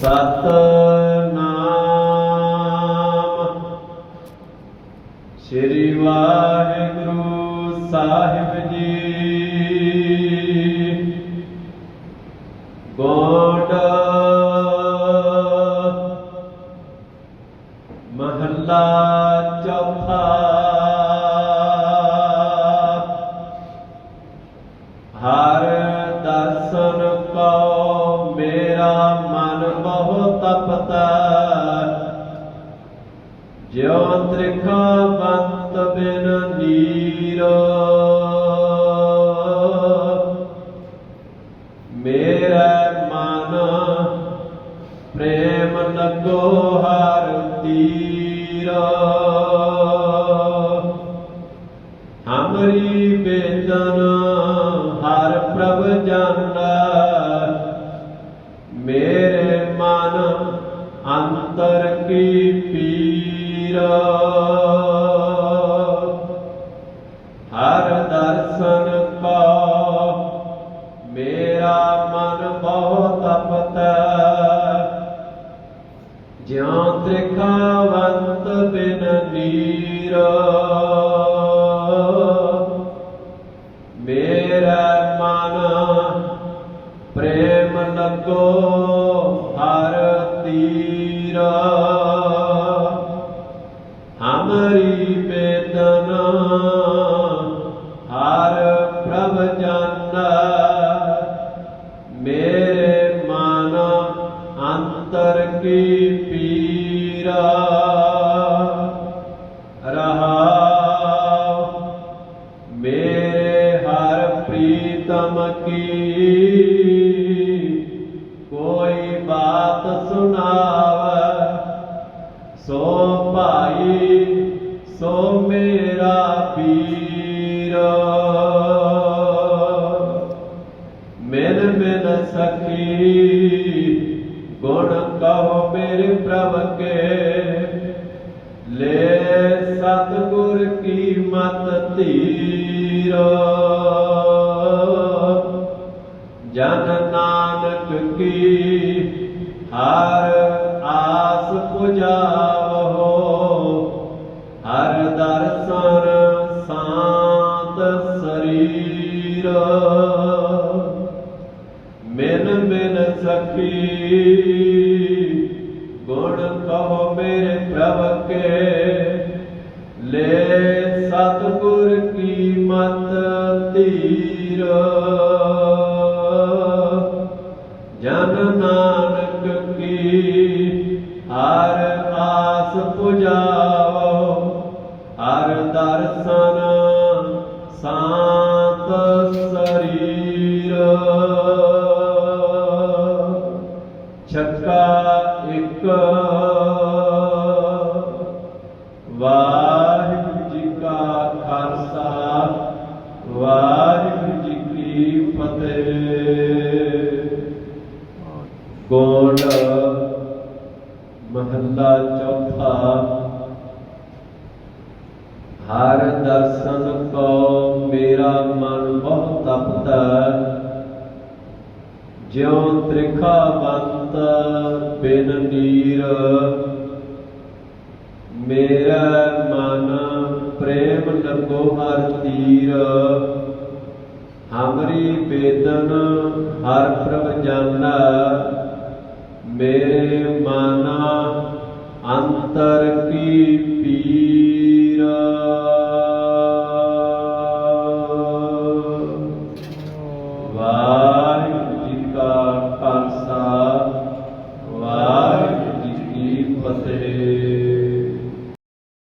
ਸਤਨਾਮ। ਸ੍ਰੀ Waheguru Sahib ji. God ਮਹੱਲਾ ਚੌਥਾ। ਹਰ ਦਰਸ਼ਨ ਕੋ ਤਪਤਾ। ਜਿਉ ਤ੍ਰਿਖਾ ਬੰਤ ਬਿਨ ਨੀਰ। ਮੇਰਾ ਮਨ ਪ੍ਰੇਮ ਲਗੋ ਹਰ ਤੀਰ। ਹਮਰੀ ਬੇਦਨ ਹਰ ਪ੍ਰਭ ਜਾਣੈ। ਪੀਰ ਹਰ ਅੰਤਰ ਕੀ ਪੀਰਾ? ਰਹਾਉ, ਮੇਰੇ ਹਰ ਪ੍ਰੀਤਮ ਕੀ? ਕੋਈ ਬਾਤ ਸੁਣਾਵੇ? ਸੋ ਭਾਈ, ਸੋ ਮੇਰਾ ਪੀਰ। ਮਿਲ ਮਿਲ ਸਖੀ ਕਹੋ ਮੇਰੇ ਪ੍ਰਭ ਕੇ ਲੈ ਸਤਗੁਰ ਕੀ ਮਤ ਧੀਰ। ਜਨ ਨਾਨਕ ਕੀ ਹਰ ਆਸ ਪੁਜਾਵੋ ਹਰ ਦਰਸ਼ਨ ਸਾਤ ਸਰੀਰ। ਮਿਲ ਮਿਲ ਸਖੀ ਕਹੋ ਮੇਰੇ ਪ੍ਰਭ ਕੇ, ਲੈ ਸਤਗੁਰ ਕੀ ਮਤ ਧੀਰ। ਜਨ ਨਾਨਕ ਕੀ ਹਰ ਆਸ ਪੁਜਾਵੋ ਹਰ ਦਰਸ਼ਨ ਛੱਕਾ ਇੱਕ ਵਾਹਿਗੁਰੂ ਜੀ ਕਾ ਖਾਲਸਾ ਵਾਹਿਗੁਰੂ ਜੀ ਕੀ ਫਤਿਹ ਗੋੜ ਮਹੱਲਾ ਚੌਥਾ ਹਰ ਦਰਸ਼ਨ ਕੋ ਮੇਰਾ ਮਨ ਬਹੁਤ ਤਪਦਾ ਜਿਉ ਤ੍ਰਿਖਾ ਬੰਤ ਬਿਨ ਨੀਰ, ਮੇਰਾ ਮਨ ਪ੍ਰੇਮ ਲਗੋ ਹਰ ਤੀਰ। ਹਮਰੀ ਬੇਦਨ ਹਰ ਪ੍ਰਭ ਜਾਣੈ, ਮੇਰੇ ਮਨ ਅੰਤਰ ਕੀ ਪੀਰ।